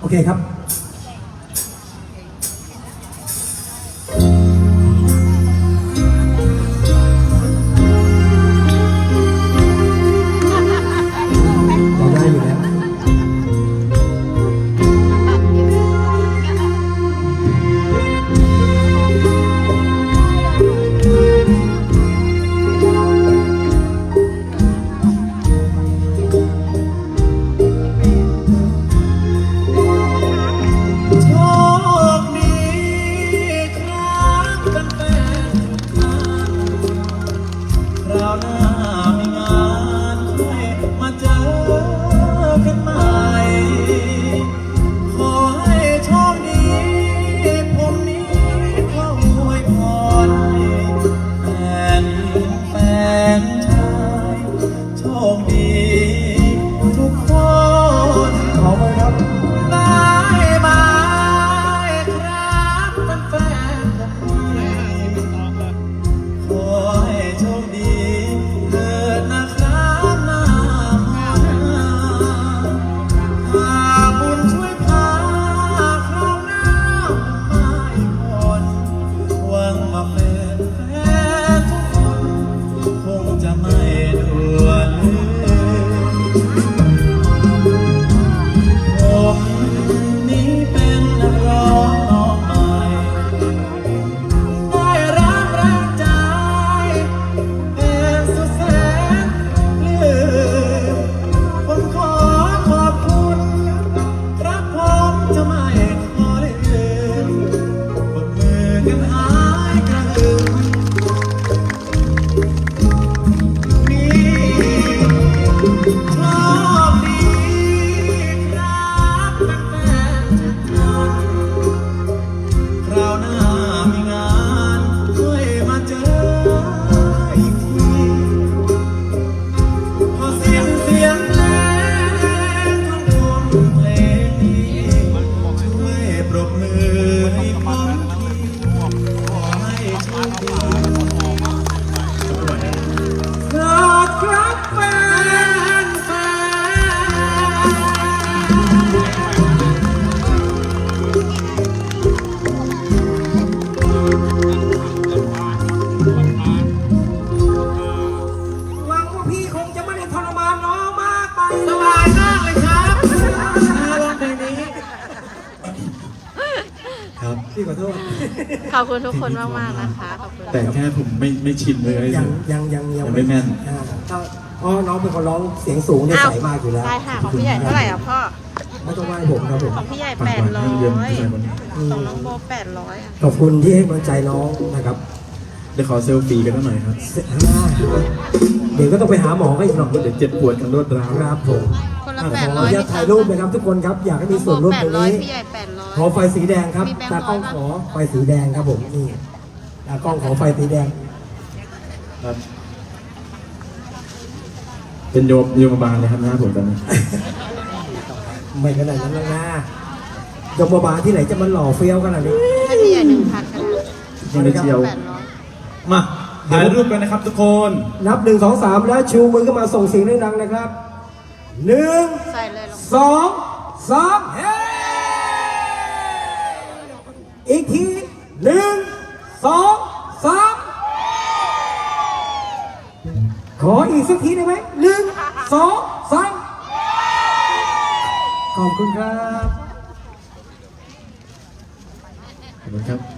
โอเคครับ ให้ ช สบายมากเลยครับมาลองเพลงนี้ ครับ พี่ขอโทษ ขอบคุณทุกคนมากมากๆนะคะ ขอบคุณ แต่แค่ผมไม่ไม่ชินเลยยังยังยังยังไม่แม่น อ่าถ้าเพราะน้องเป็นคนร้องเสียงสูงเนี่ยอ้าว ใสมากอยู่แล้วใช่ค่ะ ของพี่ใหญ่เท่าไหร่อะพ่อ ไม่ต้องไหว้ผมครับผม ของพี่ใหญ่ฝากแปดไว้ร้อให้ยเรียนผู้ชายคนนี้ของน้องโบแปดร้อยอะ ขอบคุณที่ให้กำลังใจน้องนะครับ เดี๋ยวขอเซลฟี่กันหน่อยครับเสร็จแล้วเดี๋ยวก็ต้องไปหาหมอกันอีกหน่อยเดี๋ยวเจ็บปวดกันรวดร้าวครับผมคนละขอแปอดร้นุอยญาตถ่ายรูปนะครับทุกคนครับอยากให้มีส่วนร่วมแปตรดงร้อยนี้พี่ใหญ่แปดร้อยขอไฟสีแดงครับมีแบงค์ตากล้องร้อยขอไฟสีแดงครับผมนี่ตากล้องขอไฟสีแดงครับ เป็นโยมโยมบาลเลยครับหน้าผมตอนนี้ไม่ขนาดนั้นหรอกนะยมบาลที่ไหนจะมันหล่อเฟี้ยวขนาดนี้ให้พี่ใหญ่หนึ่งพันกันยังไม่เชียวแปดร้อย มาถ่ายรูปกันนะครับทุกคน นับหนึ่งสองสามแล้วชูมือขึ้นมาส่งเสียงดังๆนะครับหนึ่งใส่เลยลงสองสามเฮ้อีกทีหนึ่งสองสามขออีกสักทีได้ไหมหนึ่งสองสามขอบคุณครับ ขอบคุณครับ